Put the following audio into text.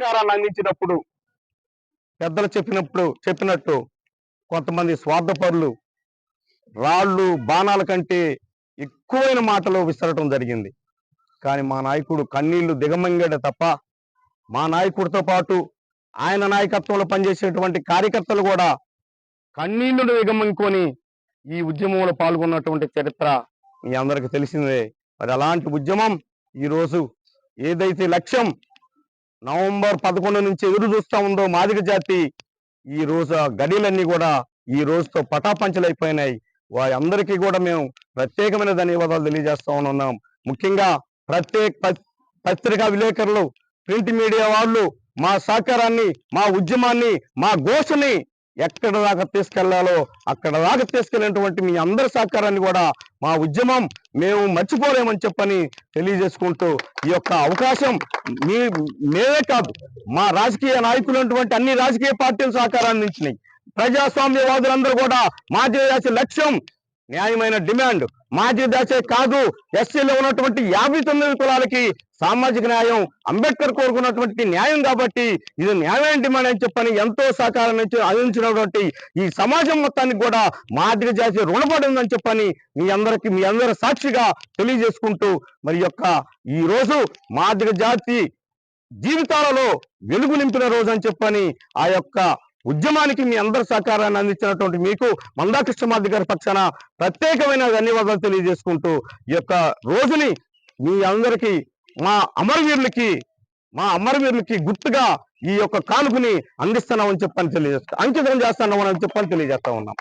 సహకారాన్ని అందించినప్పుడు పెద్దలు చెప్పినప్పుడు చెప్పినట్టు కొంతమంది స్వార్థపరులు రాళ్ళు బాణాల కంటే ఎక్కువైన మాటలు విసరటం జరిగింది. కానీ మా నాయకుడు కన్నీళ్ళు దిగమంగాడే తప్ప మా నాయకుడితో పాటు ఆయన నాయకత్వంలో పనిచేసేటువంటి కార్యకర్తలు కూడా కన్నీళ్ళు దిగమంకొని ఈ ఉద్యమంలో పాల్గొన్నటువంటి చరిత్ర మీ అందరికి తెలిసిందే. మరి అలాంటి ఉద్యమం ఈరోజు ఏదైతే లక్ష్యం నవంబర్ పదకొండు నుంచి ఎదురు చూస్తూ ఉందో మాదిక జాతి ఈ రోజు గడిలన్నీ కూడా ఈ రోజుతో పటాపంచలైపోయినాయి. వారందరికీ కూడా మేము ప్రత్యేకమైన ధన్యవాదాలు తెలియజేస్తా ఉన్నాం. ముఖ్యంగా ప్రత్యేక పత్రికా విలేకరులు ప్రింట్ మీడియా వాళ్ళు మా సహకారాన్ని మా ఉద్యమాన్ని మా ఘోషని ఎక్కడ దాకా తీసుకెళ్ళాలో అక్కడ దాకా తీసుకెళ్ళినటువంటి మీ అందరి సహకారాన్ని కూడా మా ఉద్యమం మేము మర్చిపోలేమని చెప్పని తెలియజేసుకుంటూ ఈ యొక్క అవకాశం మీ మేమే కాదు మా రాజకీయ నాయకులైనటువంటి అన్ని రాజకీయ పార్టీల సహకారాన్ని ఇచ్చినాయి. ప్రజాస్వామ్యవాదులందరూ కూడా మాజీ దేశ లక్ష్యం న్యాయమైన డిమాండ్. మాజీ దశే కాదు ఎస్సీలో ఉన్నటువంటి యాభై తొమ్మిది కులాలకి సామాజిక న్యాయం అంబేద్కర్ కోరుకున్నటువంటి న్యాయం కాబట్టి ఇది న్యాయం డిమాండ్ అని చెప్పని ఎంతో సహకారం నుంచి అందించినటువంటి ఈ సమాజం మొత్తానికి కూడా మాదిరి జాతి రుణపడి ఉందని చెప్పని మీ అందరికి మీ అందరి సాక్షిగా తెలియజేసుకుంటూ మరి యొక్క ఈ రోజు మాదిగ జాతి జీవితాలలో వెలుగు నింపిన రోజు అని చెప్పని ఆ యొక్క ఉద్యమానికి మీ అందరి సహకారాన్ని అందించినటువంటి మీకు మందాకృష్ణమాది గారి పక్షాన ప్రత్యేకమైన ధన్యవాదాలు తెలియజేసుకుంటూ ఈ యొక్క రోజుని మీ అందరికీ మా అమరవీరులకి మా అమరవీరులకి గుర్తుగా ఈ యొక్క కానుకని అందిస్తున్నామని చెప్పని తెలియజేస్తా అంకితం చేస్తున్నామని చెప్పని తెలియజేస్తా ఉన్నాం.